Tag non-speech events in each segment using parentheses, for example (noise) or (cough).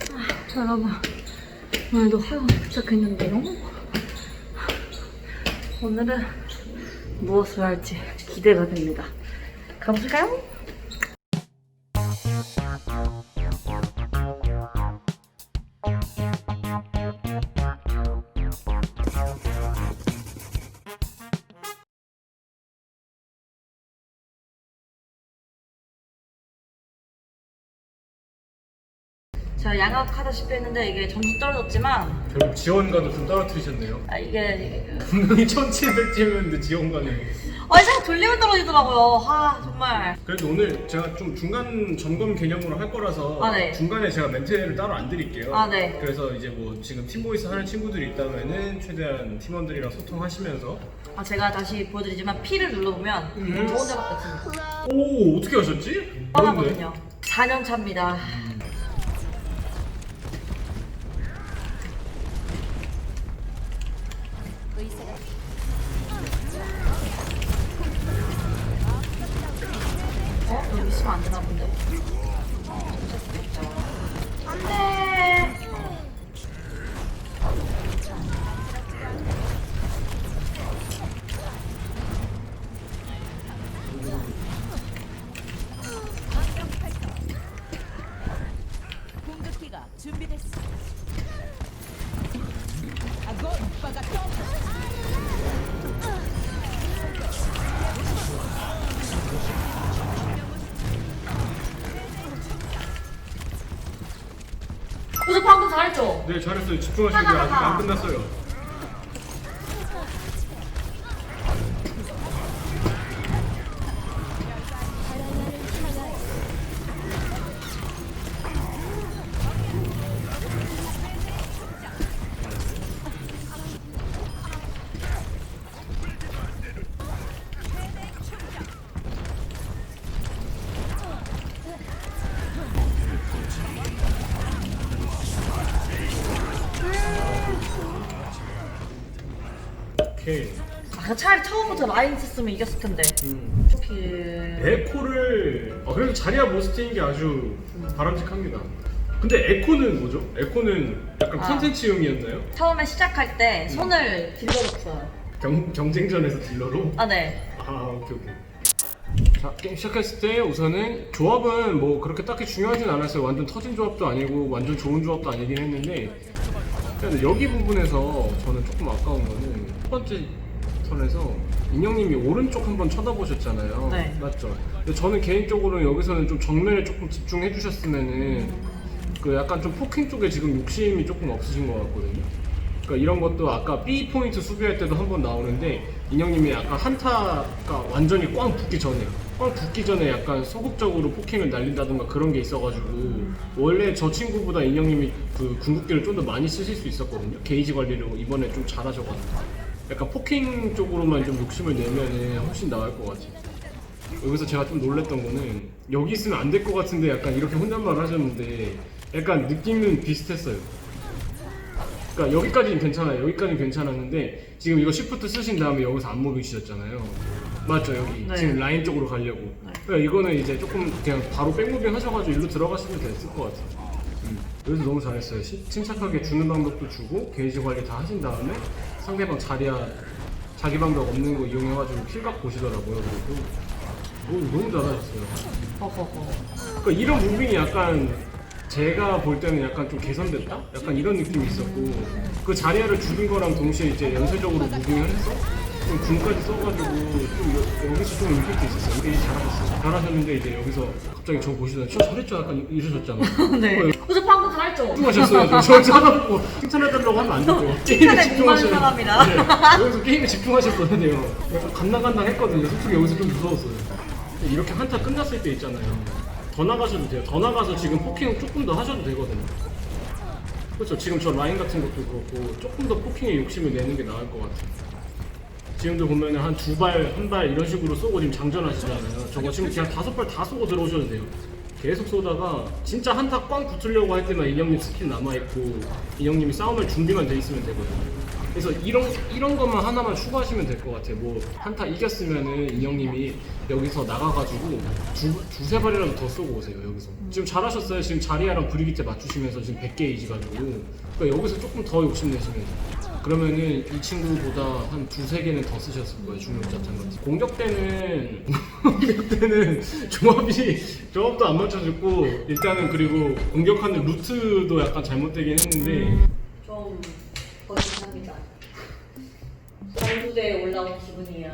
자, 여러분. 오늘도 하루 도착했는데요. 오늘은 무엇을 할지 기대가 됩니다. 가보실까요? 양악하다시피 했는데 이게 점수 떨어졌지만 결국 지원가도 좀 떨어뜨리셨네요. 아 이게 분명히 1700점이었는데 지원가는. 아니 자꾸 돌리면 떨어지더라고요. 아 정말. 그래도 오늘 제가 좀 중간 점검 개념으로 할 거라서 아, 네. 중간에 제가 멘트를 따로 안 드릴게요. 아, 네. 그래서 이제 뭐 지금 팀보이스 하는 친구들이 있다면은 최대한 팀원들이랑 소통하시면서 아 제가 다시 보여드리지만 P를 눌러보면 음. 저 혼자밖에 없습니다. 오 어떻게 하셨지? 뻔하거든요. 4년 차입니다. 어? 여기 잘했죠? 네 잘했어요. 집중하시고 요 아직 안 끝났어요. 아, 차라리 처음부터 라인 썼으면 이겼을 텐데. 음. 피... 에코를 어, 그래도 자리야 모스트인 게 아주 바람직합니다. 근데 에코는 뭐죠? 에코는 약간 아. 컨텐츠용이었나요? 처음에 시작할 때 손을 딜러줬어요. 경, 경쟁전에서 딜러로? 아, 네. 아 오케이 오케이 자 게임 시작했을 때 우선은 조합은 뭐 그렇게 딱히 중요하진 않았어요 완전 터진 조합도 아니고 완전 좋은 조합도 아니긴 했는데 근데 여기 부분에서 저는 조금 아까운 거는 첫 번째 턴에서 인형님이 오른쪽 한번 쳐다보셨잖아요 네. 맞죠? 근데 저는 개인적으로는 여기서는 좀 정면에 조금 집중해 주셨으면은 그 약간 좀 포킹 쪽에 지금 욕심이 조금 없으신 것 같거든요 그러니까 이런 것도 아까 B 포인트 수비할 때도 한번 나오는데 인형님이 약간 한타가 완전히 꽝 붙기 전에 꽝 붙기 전에 약간 소극적으로 포킹을 날린다던가 그런 게 있어가지고 원래 저 친구보다 인형님이 그 궁극기를 좀 더 많이 쓰실 수 있었거든요 게이지 관리를 이번에 좀 잘하셔가지고 약간 포킹 쪽으로만 좀 욕심을 내면은 훨씬 나을 것 같아요 여기서 제가 좀 놀랬던 거는 여기 있으면 안 될 것 같은데 약간 이렇게 혼잣말을 하셨는데 약간 느낌은 비슷했어요 그러니까 여기까지는 괜찮아요. 여기까지는 괜찮았는데 지금 이거 시프트 쓰신 다음에 여기서 안 무빙시켰잖아요. 맞죠 여기 네. 지금 라인 쪽으로 가려고. 그러니까 이거는 이제 조금 그냥 바로 백무빙 하셔가지고 일로 들어가시면 됐을 것 같아요. 음. 여기서 너무 잘했어요. 시- 침착하게 주는 방법도 주고 게이지 관리 다 하신 다음에 상대방 자리야 자기 방법 없는 거 이용해가지고 킬각 보시더라고요. 그리고 오, 너무 잘하셨어요. 그러니까 이런 무빙이 약간 제가 볼 때는 약간 좀 개선됐다? 약간 이런 느낌이 있었고 그 자리아를 죽인 거랑 동시에 이제 연쇄적으로 무빙을 해서 좀 군까지 써가지고 좀 여, 기서 좀 임팩트 있었어요. 이게 잘하셨어요. 잘하셨는데 이제 여기서 갑자기 저 보시더니 저 잘했죠? 약간 이러셨잖아요. (laughs) 네. 어, 그래서 방금 잘했죠? 집중하셨어요. 저 쳐다보고 칭찬해달라고 하면 안 되죠. 게임에 칭찬에 사람이라. 네. 여기서 게임에 집중하셨어야 돼요. 약간 간당간당 했거든요. 솔직히 여기서 좀 무서웠어요. 이렇게 한타 끝났을 때 있잖아요. 더 나가셔도 돼요. 더 나가서 지금 포킹 조금 더 하셔도 되거든요. 그렇죠. 지금 저 라인 같은 것도 그렇고 조금 더 포킹에 욕심을 내는 게 나을 것 같아요. 지금도 보면 한 두 발, 한 발 이런 식으로 쏘고 지금 장전하시잖아요. 저거 지금 그냥 다섯 발 다 쏘고 들어오셔도 돼요. 계속 쏘다가 진짜 한타 꽝 붙으려고 할 때만 인형님 스킬 남아있고 인형님이 싸움할 준비만 돼 있으면 되거든요. 그래서 이런 이런 것만 하나만 추가하시면 될 것 같아요. 뭐 한타 이겼으면은 인형님이 여기서 나가가지고 두 두세 발이라도 더 쏘고 오세요 여기서. 지금 잘하셨어요. 지금 자리아랑 브리기테 맞추시면서 지금 100개 이지 가지고 그러니까 여기서 조금 더 욕심내시면 돼요. 그러면은 이 친구보다 한 두세 개는 더 쓰셨을 거예요 중력 자탄 같은 공격 때는 공격 때는 조합이 조합도 안 맞춰졌고 일단은 그리고 공격하는 루트도 약간 잘못되긴 했는데 좀 거짓합니다. 전두대에 올라온 기분이에요.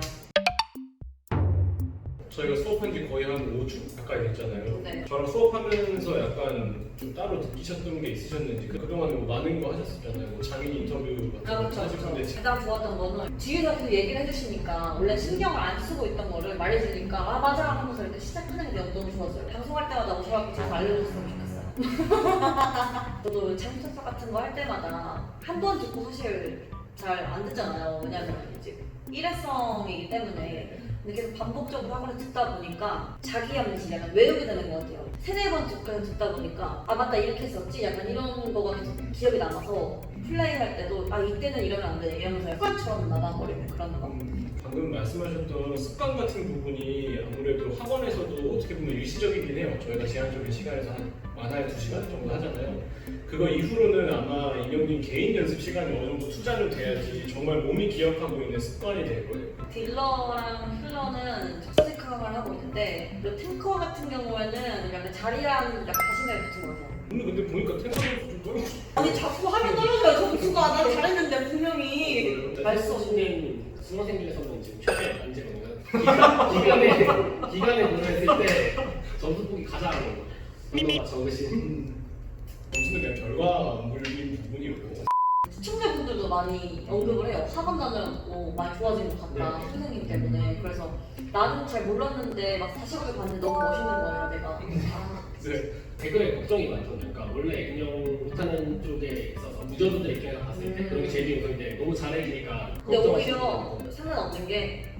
저희가 수업한 지 거의 한 5주 가까이 됐잖아요. 네. 저랑 수업하면서 약간 좀 따로 느끼셨던 게 있으셨는지 그- 그동안에 뭐 많은 거 하셨었잖아요. 뭐 장인 인터뷰 같은 아, 거 그렇죠, 근데 그렇죠. 가장 좋았던 거는 뒤에서 그 얘기를 해주시니까 원래 신경을 안 쓰고 있던 거를 말해주니까 아 맞아 하면서 이렇게 시작하는 게 너무 좋았어요. 방송할 때마다 오셔갖고 제가 알려줬으면 좋겠어요. (laughs) 저도 창작사 같은 거 할 때마다 한 번 듣고 사실 잘 안 듣잖아요. 왜냐면 이제 일회성이기 때문에 근데 계속 반복적으로 학원을 듣다 보니까 자기 암시 약간 외우게 되는 것 같아요. 세네 번 듣고 듣다 보니까 아 맞다 이렇게 했었지 약간 이런 거가 계속 기억이 남아서 플레이 할 때도 아 이때는 이러면 안돼 이러면서 습관처럼 남아버리는 그런 거. 음, 방금 말씀하셨던 습관 같은 부분이 아무래도 학원에서도 어떻게 보면 일시적이긴 해요. 저희가 제한적인 시간에서 한 많아야 두 시간 정도 하잖아요. 그거 이후로는 아마 인형님 개인 연습 시간이 어느 정도 투자를 돼야지 정말 몸이 기억하고 있는 습관이 될 거예요. 딜러랑 힐러는 적색함을 하고 있는데 그리고 탱커 같은 경우에는 약간 자리랑 약간 자신감이 붙은 것 같아요. 근데 근데 보니까 탱커는 좀 떨어져. 아니 자꾸 하면 떨어져요 점수가 난 잘했는데 분명히 말수 없는 수강생 중에서는 지금 최대 안재거든요. (laughs) 기간에 기간에 공부했을 때 점수 폭이 가장 적으신 점수는 그냥 결과물인 부분이고. 시청자분들도 많이 언급을 해요. 학원 다녀갖고 많이 좋아진 것 같다 선생님 때문에 그래서 나는 잘 몰랐는데 막 다시 보기 봤는데 너무 멋있는 거예요 내가 아, 네. 댓글에 걱정이 많거든요. 그러니까 원래 그냥 못하는 쪽에 있어서 무저분들 입장에서 봤을 때 음. 그런 게 제일 좋은데 너무 잘해지니까 근데 걱정하시는 오히려 거. 상관없는 게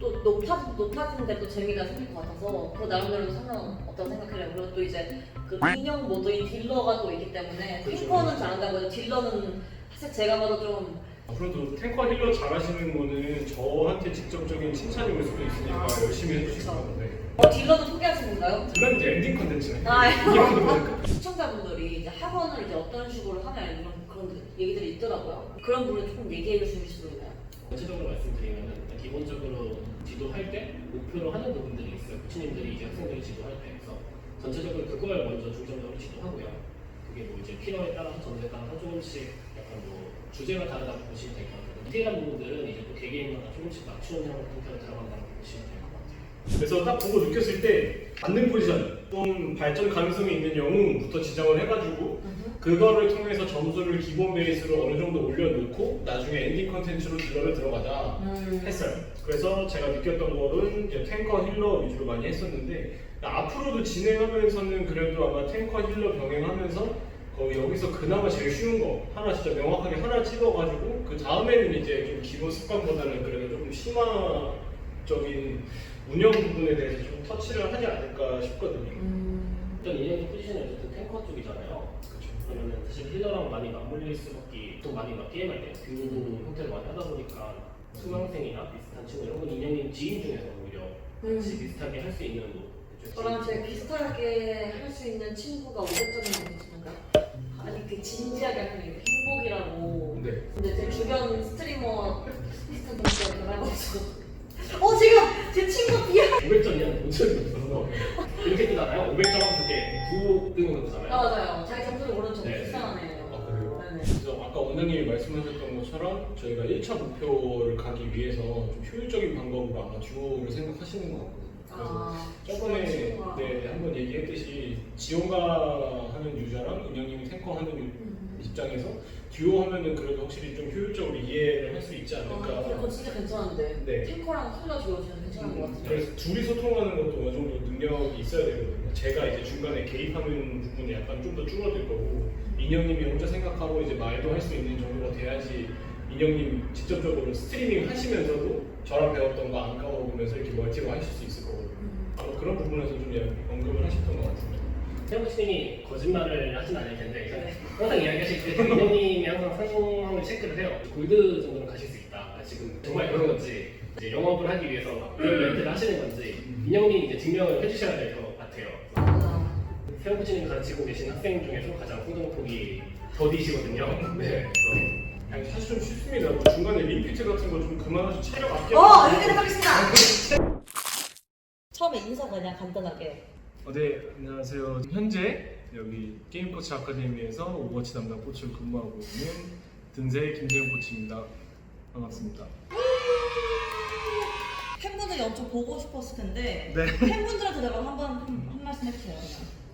또 높아, 높아지는데 또 재미가 생길 것 같아서 그 나름대로 상관없다고 생각해요. 그리고 또 이제 그 인형 모드인 딜러가 또 있기 때문에 그렇죠. 탱커는 잘한다고 해도 딜러는 사실 제가 봐도 좀 앞으로도 탱커 힐러 잘하시는 거는 저한테 직접적인 칭찬이 올 수도 있으니까 열심히 해주시고 네. 어, 딜러도 소개하신 건가요? 그건 이제 엔딩 컨텐츠네. 아, (laughs) 이런 거 시청자분들이 이제 학원을 이제 어떤 식으로 하냐 이런 그런 얘기들이 있더라고요. 그런 부분 조금 얘기해 주실 수도 있나요? 전체적으로 말씀드리면 은 기본적으로 지도할 때 목표로 하는 부분들이 있어요. 코치님들이 이제 학생들을 지도할 때 그래서 전체적으로 그걸 먼저 중점적으로 지도하고요. 그게 뭐 이제 필요에 따라서 전에 따라서 조금씩 뭐 주제가 다르다고 보시면 될 것 같아요. 디테일한 부분들은 이제 또 개개인마다 조금씩 맞추는 형태로 들어간다고 보시면 될 것 같아요. 그래서 딱 보고 느꼈을 때 맞는 포지션, 좀 발전 가능성이 있는 영웅부터 지정을 해가지고 그거를 통해서 점수를 기본 베이스로 어느 정도 올려놓고 나중에 엔딩 컨텐츠로 딜러를 들어가자 음. 했어요. 그래서 제가 느꼈던 거는 이제 탱커 힐러 위주로 많이 했었는데 앞으로도 진행하면서는 그래도 아마 탱커 힐러 병행하면서 거의 여기서 그나마 제일 쉬운 거 하나 진짜 명확하게 하나 찍어가지고 그 다음에는 이제 좀 기본 습관보다는 그래도 조금 심화적인 운영 부분에 대해서 좀 터치를 하지 않을까 싶거든요. 음. 일단 인형이 포지션이 어쨌든 탱커 쪽이잖아요. 그렇죠. 그러면은 사실 힐러랑 많이 맞물릴 수밖에 또 많이 막 게임할 때 듀오 형태를 많이 하다 보니까 수강생이나 비슷한 친구 이런 건 인형님 지인 중에서 오히려 같이 비슷하게 할 수 있는 뭐 저랑 제일 비슷하게 할 수 있는 친구가 500점인 분 계신가요? 아니 그 진지하게 하는 게 행복이라고. 네. 근데 제 주변 스트리머 비슷한 분들과 결합해가지고 어 지금 제 친구 비하 500점이야. 5점이 없어서 이렇게 뜨잖아요? 500점 하면 그게 9등 정도 잖아요? 아 맞아요. 자기 점수를 모르는 점수 네. 이상한 애예요. 아, 그래요? 네네. 그래서 아까 원장님이 말씀하셨던 것처럼 저희가 1차 목표를 가기 위해서 좀 효율적인 방법으로 아마 듀오를 생각하시는 것 같거든요. 그래서 아 저번에 친구가. 네, 한번 얘기했듯이 지원가 하는 유저랑 인형님이 탱커 하는 유- 음. 입장에서 듀오 하면은 그래도 확실히 좀 효율적으로 이해를 할 수 있지 아, 않을까. 그거 진짜 괜찮은데 네. 탱커랑 힐러 지워주면 괜찮은 것 같아요 그래서 둘이 소통하는 것도 어느 정도 능력이 있어야 되거든요. 제가 이제 중간에 개입하는 부분이 약간 좀 더 줄어들 거고 인형님이 혼자 생각하고 이제 말도 할 수 있는 정도가 돼야지 인형님 직접적으로 스트리밍 하시면서도 저랑 배웠던 거 안 까먹으면서 이렇게 멀티로 하실 수 있을 거거든요. 음. 아마 그런 부분에서 좀 예, 언급을 하셨던 것 같습니다. 태영 씨님이 거짓말을 하진 않을 텐데 네. 항상 이야기하실 때 (laughs) 인형님이 항상 성공을 체크를 해요. 골드 정도는 가실 수 있다. 아, 지금 정말 그런 건지 이제 영업을 하기 위해서 그런 멘트를 하시는 건지 민영님이 이제 증명을 해주셔야 될 것 같아요. 세영 코치님 가르치고 계신 학생 중에서 가장 성공폭이 더디시거든요. 네. 그래서 아니, 사실 좀 쉽습니다. 뭐 중간에 림피트 같은 거 좀 그만하시 체력 아껴. 어, 여기까지 하겠습니다. 처음에 인사 그냥 간단하게. 어, 네, 안녕하세요. 현재 여기 게임 코치 아카데미에서 오버워치 담당 코치로 근무하고 있는 든세 김세용 코치입니다. 반갑습니다. 팬분들이 엄청 보고 싶었을 텐데 네. 팬분들한테 내가 한번 한, 한 말씀 해주세요.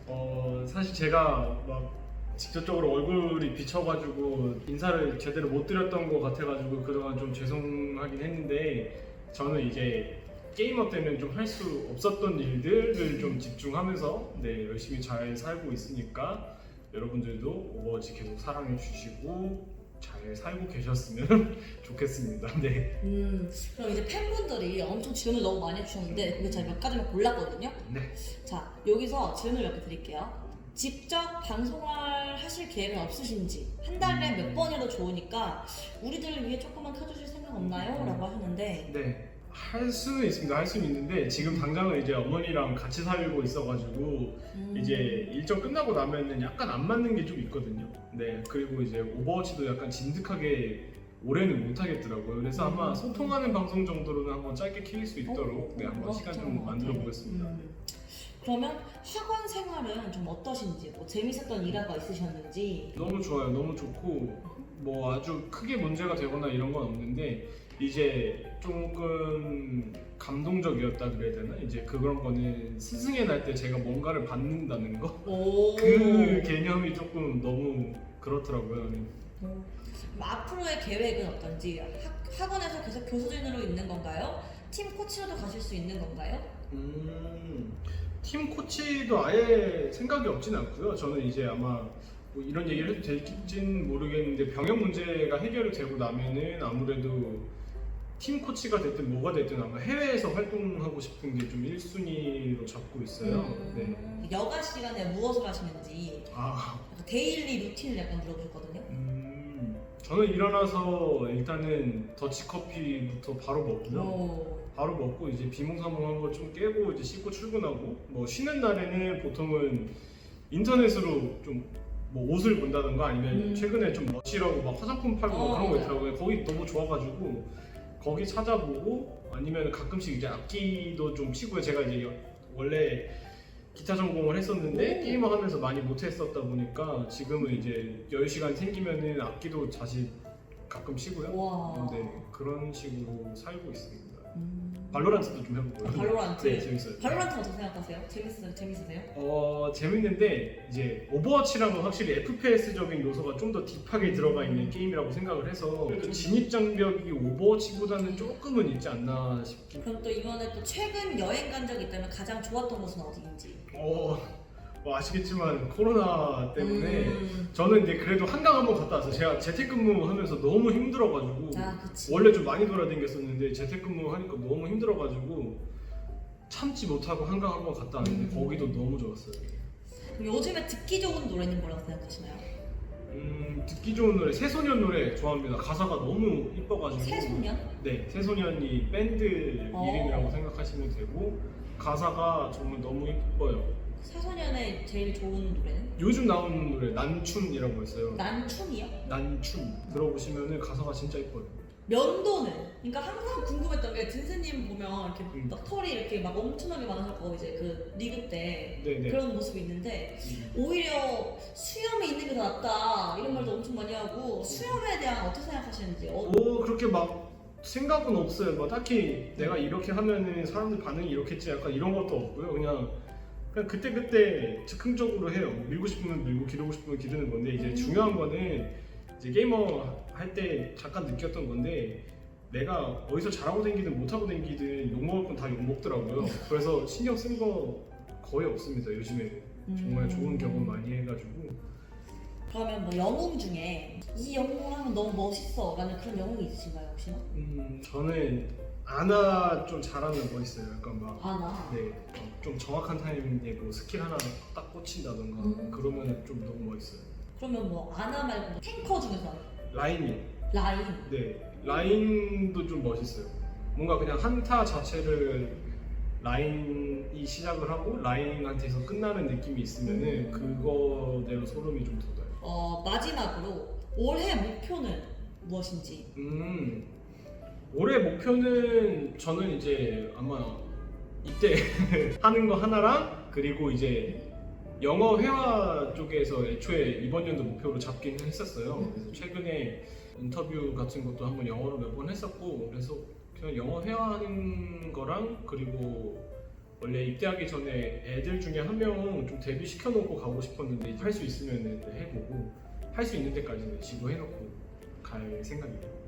어, 사실 제가 막 직접적으로 얼굴이 비쳐가지고 인사를 제대로 못 드렸던 것 같아가지고 그동안 좀 죄송하긴 했는데 저는 이제 게이머 때문에 좀할 수 없었던 일들을 좀 집중하면서 네 열심히 잘 살고 있으니까 여러분들도 오버워치 계속 사랑해 주시고 잘 살고 계셨으면 (laughs) 좋겠습니다. 네. 음, 그럼 이제 팬분들이 엄청 질문을 너무 많이 해주셨는데 그게 제가 몇 가지만 골랐거든요. 네. 자, 여기서 질문을 몇 개 드릴게요. 직접 방송을 하실 계획은 없으신지 한 달에 몇 번이라도 좋으니까 우리들을 위해 조금만 켜주실 생각 없나요? 라고 하셨는데 네. 할 수는 있습니다. 할 수는 있는데 지금 당장은 이제 어머니랑 같이 살고 있어가지고 음, 이제 일정 끝나고 나면은 약간 안 맞는 게 좀 있거든요. 네. 그리고 이제 오버워치도 약간 진득하게 올해는 못 하겠더라고요. 그래서 아마 음. 소통하는 방송 정도로는 한번 짧게 킬수 있도록 네, 어, 한번 시간 좀것 만들어. 보겠습니다. 음. 그러면 학원 생활은 좀 어떠신지, 뭐 재밌었던 일화가 있으셨는지 너무 좋아요. 너무 좋고 뭐 아주 크게 문제가 되거나 이런 건 없는데 이제 조금 감동적이었다 그래야 되나? 이제 그런 거는 스승의 날 때 제가 뭔가를 받는다는 거. 오. 그 개념이 조금 너무 그렇더라고요. 음. 그럼 앞으로의 계획은 어떤지 학, 학원에서 계속 교수진으로 있는 건가요? 팀 코치로도 가실 수 있는 건가요? 음, 팀 코치도 아예 생각이 없진 않고요. 저는 이제 아마 뭐 이런 얘기를 해도 될진 모르겠는데 병역 문제가 해결이 되고 나면은 아무래도 팀 코치가 됐든 뭐가 됐든 아마 해외에서 활동하고 싶은 게 좀 1순위로 잡고 있어요. 네. 음, 여가 시간에 무엇을 하시는지 아, 약간 데일리 루틴을 약간 물어보셨거든요. 음, 저는 일어나서 일단은 더치커피부터 바로 먹고요. 오. 바로 먹고 이제 비몽사몽한 거 좀 깨고 이제 씻고 출근하고 뭐 쉬는 날에는 보통은 인터넷으로 좀 뭐 옷을 본다던가 아니면 음. 최근에 좀 멋지라고 막 화장품 팔고 막 어, 그런 거 맞아요. 있더라고요. 거기 너무 좋아가지고 거기 찾아보고 아니면 가끔씩 이제 악기도 좀 치고요. 제가 이제 여- 원래 기타 전공을 했었는데 오. 게임을 하면서 많이 못했었다 보니까 지금은 이제 여유 시간 생기면은 악기도 다시 가끔 치고요. 와. 네 그런 식으로 살고 있습니다. 음. 발로란트도 좀 해보고요. 발로란트. 네 재밌어요. 발로란트 어떻게 생각하세요? 재밌으세요? 재밌으세요? 어 재밌는데 이제 오버워치랑은 확실히 FPS적인 요소가 좀 더 딥하게 들어가 있는 게임이라고 생각을 해서 그래도 진입 장벽이 오버워치보다는 조금은 있지 않나 싶긴. 그럼 또 이번에 또 최근 여행 간 적이 있다면 가장 좋았던 곳은 어디인지? 어 뭐 아시겠지만 코로나 때문에 음. 저는 이제 그래도 한강 한번 갔다 왔어요. 제가 재택근무하면서 너무 힘들어가지고 아, 그치. 원래 좀 많이 돌아다녔었는데 재택근무 하니까 너무 힘들어가지고 참지 못하고 한강 한번 갔다 왔는데 음. 거기도 너무 좋았어요. 그럼 요즘에 듣기 좋은 노래는 뭐라고 생각하시나요? 음, 듣기 좋은 노래 새소년 노래 좋아합니다. 가사가 너무 이뻐가지고 새소년? 네 새소년이 밴드 어. 이름이라고 생각하시면 되고 가사가 정말 너무 이뻐요. 새소년의 제일 좋은 노래는? 요즘 나오는 노래 난춘이라고 있어요. 난춤이요? 난춘 들어보시면은 가사가 진짜 이뻐요. 면도는? 그러니까 항상 궁금했던 게 든세님 보면 이렇게 음. 막 털이 이렇게 막 엄청나게 많으셨고 이제 그 리그 때 네네. 그런 모습이 있는데 음. 오히려 수염이 있는 게 더 낫다 이런 말도 엄청 많이 하고 수염에 대한 어떻게 생각하시는지 어, 뭐 그렇게 막 생각은 없어요. 뭐 딱히 내가 이렇게 하면은 사람들 반응이 이렇겠지 약간 이런 것도 없고요. 그냥 그냥 그때 그때 즉흥적으로 해요. 뭐 밀고 싶으면 밀고 기르고 싶으면 기르는 건데 이제 음. 중요한 거는 이제 게이머 할 때 잠깐 느꼈던 건데 내가 어디서 잘하고 댕기든 못하고 댕기든 욕 먹을 건 다 욕 먹더라고요. 그래서 신경 쓴 거 거의 없습니다. 요즘에 정말 음. 좋은 경험 많이 해가지고 그러면 뭐 영웅 중에 이 영웅을 하면 너무 멋있어 라는 그런 영웅이 있으신가요 혹시? 음, 저는 아나 좀 잘하는 거 있어요. 약간 막 아나 네, 어, 좀 정확한 타이밍에 뭐 스킬 하나 딱 꽂힌다던가 음. 그러면 좀 너무 멋있어요. 그러면 뭐 아나 말고 탱커 중에서 라인이요. 라인. 네, 라인도 좀 멋있어요. 뭔가 그냥 한타 자체를 라인이 시작을 하고 라인한테서 끝나는 느낌이 있으면은 그거대로 소름이 좀 돋아요. 어, 마지막으로 올해 목표는 무엇인지. 음, 올해 목표는 저는 이제 아마 이때 (laughs) 하는 거 하나랑 그리고 이제 영어 회화 쪽에서 애초에 이번 연도 목표로 잡긴 했었어요. 그래서 최근에 인터뷰 같은 것도 한번 영어로 몇 번 했었고 그래서 그냥 영어 회화하는 거랑 그리고 원래 입대하기 전에 애들 중에 한명좀 데뷔 시켜놓고 가고 싶었는데 할 수 있으면 해보고 할 수 있는 데까지는 지도해놓고 갈 생각입니다.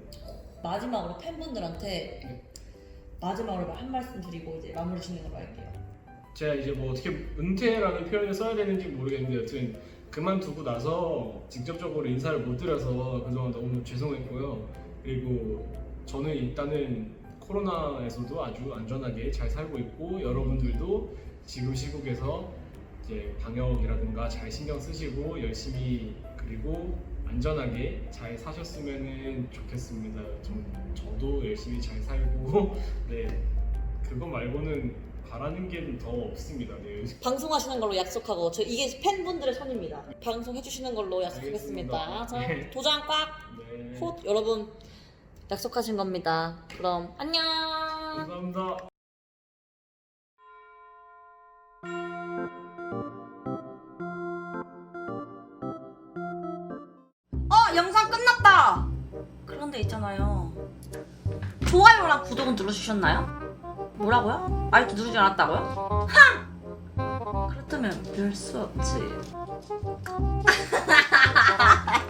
마지막으로 팬분들한테 네. 마지막으로 한 말씀 드리고 이제 마무리 걸로 할게요. 제가 이제 뭐 어떻게 은퇴라는 표현을 써야 되는지 모르겠는데 여튼 그만두고 나서 직접적으로 인사를 못 드려서 그동안 너무 죄송했고요. 그리고 저는 일단은 코로나에서도 아주 안전하게 잘 살고 있고 여러분들도 지금 시국에서 이제 방역이라든가 잘 신경 쓰시고 열심히 그리고 안전하게 잘 사셨으면 좋겠습니다. 좀 저도 열심히 잘 살고 (laughs) 네 그거 말고는 바라는 게 더 없습니다. 네. 방송하시는 걸로 약속하고 저 이게 팬분들의 손입니다. 방송해 주시는 걸로 약속하겠습니다. 알겠습니다. 자, 네. 도장 꽉. 네. 콧 여러분 약속하신 겁니다. 그럼 안녕. 감사합니다. 그런데 있잖아요. 좋아요랑 구독은 눌러주셨나요? 뭐라고요? 아직도 누르지 않았다고요? 하! 그렇다면 별 수 없지. (laughs)